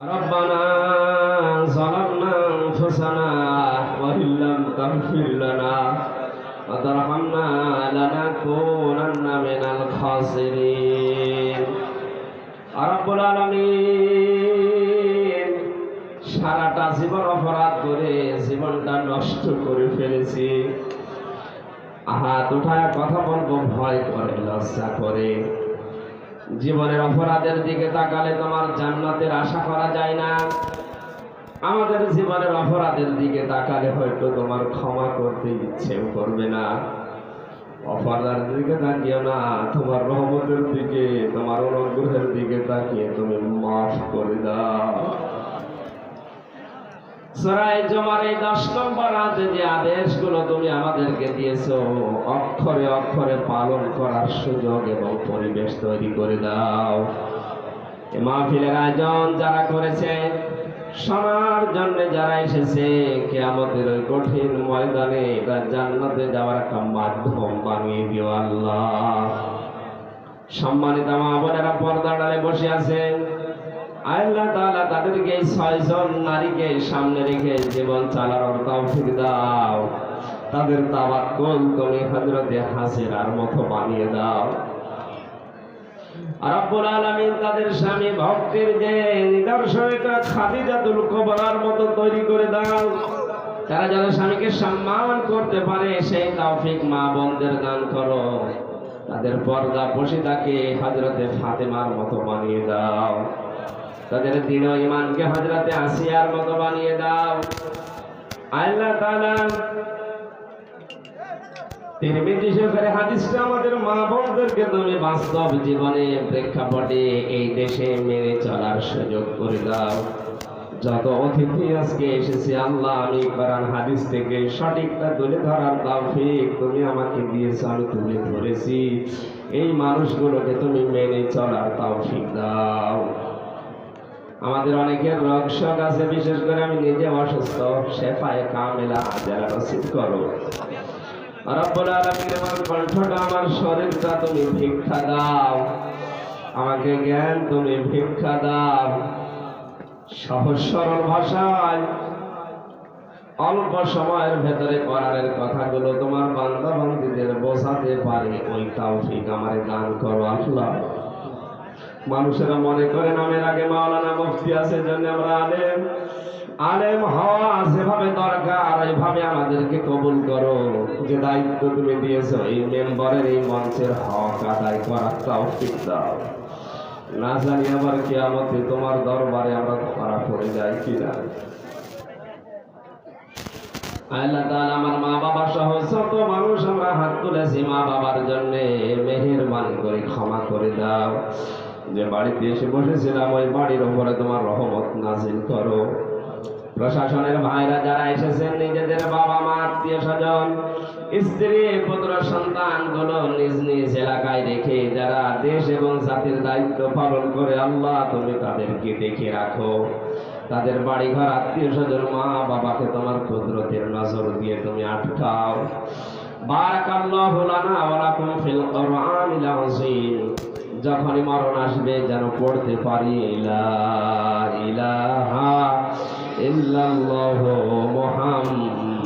ربنا ظلمنا أنفسنا وإن لم تغفر لنا وترحمنا لنكونن من الخاسرين رب العالمين সারাটা জীবন অপরাধ করে জীবনটা নষ্ট করে ফেলেছি হাত উঠায় কথা বলবো ভয় করে লজ্জা করে জীবনের অপরাধের দিকে তাকালে তোমার জান্নাতের আশা করা যায় না। আমাদের জীবনের অপরাধের দিকে তাকালে হয়তো তোমার ক্ষমা করতে ইচ্ছে করবে না। অপরাধের দিকে তাকিয়ে না, তোমার রহমতের দিকে, তোমার অনুগ্রহের দিকে তাকিয়ে তুমি মাফ করে দাও। সরাই জমার এই দশ নম্বর আজে যে আদেশগুলো তুমি আমাদেরকে দিয়েছ, অক্ষরে অক্ষরে পালন করার সুযোগ এবং পরিবেশ তৈরি করে দাও। মাহফিলের আয়োজন যারা করেছে, শোনার জন্য যারা এসেছে, কেয়ামতের ওই কঠিন ময়দানে এটা জান্নাতে যাওয়ার একটা মাধ্যম বানিয়ে দিও আল্লাহ। সম্মানিত মা বোনেরা পর্দা ডালে বসে আছেন। আল্লাহ তাআলা তাদেরকে ছয়জন নারীকে সামনে রেখে জীবন চালানোর তৌফিক দাও। তাদের তাবাক্কুল তুমি হযরতে হাসিরার মতো বানিয়ে দাও। রব্বুল আলামিন তাদের স্বামী ভক্তির যে নিদর্শনটা খাদিজাতুল কুবরার মতো তৈরি করে দাও। তারা যেন স্বামীকে সম্মান করতে পারে, সেই তৌফিক মা বোনদের দান করো। তাদের পর্দা পশিদাকে হযরতে ফাতেমার মতো বানিয়ে দাও। তাদের দিন ইমানকে হজরতে আসিয়ার মতো বানিয়ে দাও। আল্লাহ এই আমি তুলে আমাকে দিয়েছ, আমি ধরেছি। এই মানুষগুলোকে তুমি মেনে চলার তৌফিক দাও। আমাদের অনেকের রোগ শোক আছে, বিশেষ করে আমি নিজে অসুস্থ, শেফায়ে কামেলা যারা নসিব করো। সহজ সরল ভাষায় অল্প সময়ের ভেতরে কোরআনের কথাগুলো তোমার বান্দা বোঝাতে পারে। ওই তৌফিক আমারে দান করো, আল্লাহ। মানুষেরা মনে করে নামের আগে মাওলানা মুফতি আছে জন্য আমরা আলেম। আলেম হওয়া যেভাবে দরকার, ওইভাবে আমাদেরকে কবুল করো। যে দায়িত্ব তুমি দিয়েছ, এই মেম্বারের, এই মঞ্চের হক আদায় করার তৌফিক দাও। না জানি আবার কিয়ামতে তোমার দরবারে আমরা ধরা পড়ে যাই কিনা। আল্লাহ তাআলা আমার মা বাবা সহ যত মানুষ আমরা হাত তুলেছি মা বাবার জন্য, মেহেরবানি করে ক্ষমা করে দাও। যে বাড়িতে এসে বসেছিলাম ওই বাড়ির উপরে তোমার রহমত নাজিল করো। প্রশাসনের ভাইরা যারা এসেছেন, নিজেদের বাবা মা, আত্মীয় স্বজন, স্ত্রী, পুত্র সন্তানগুলো নিজ নিজ এলাকায় রেখে যারা দেশ এবং জাতির দায়িত্ব পালন করে, আল্লাহ তুমি তাদেরকে দেখে রাখো। তাদের বাড়ি ঘর আত্মীয় স্বজন, মা বাবাকে তোমার কুদরতের নজর দিয়ে তুমি আটকাও। বারাকাল্লাহু লানা ওয়া লাকুম ফিল কোরআনিল আযীম। যখনই মরণ আসবে যেন পড়তে পারি ইলা ইলাহা ইল্লাল্লাহু মুহাম্মাদুর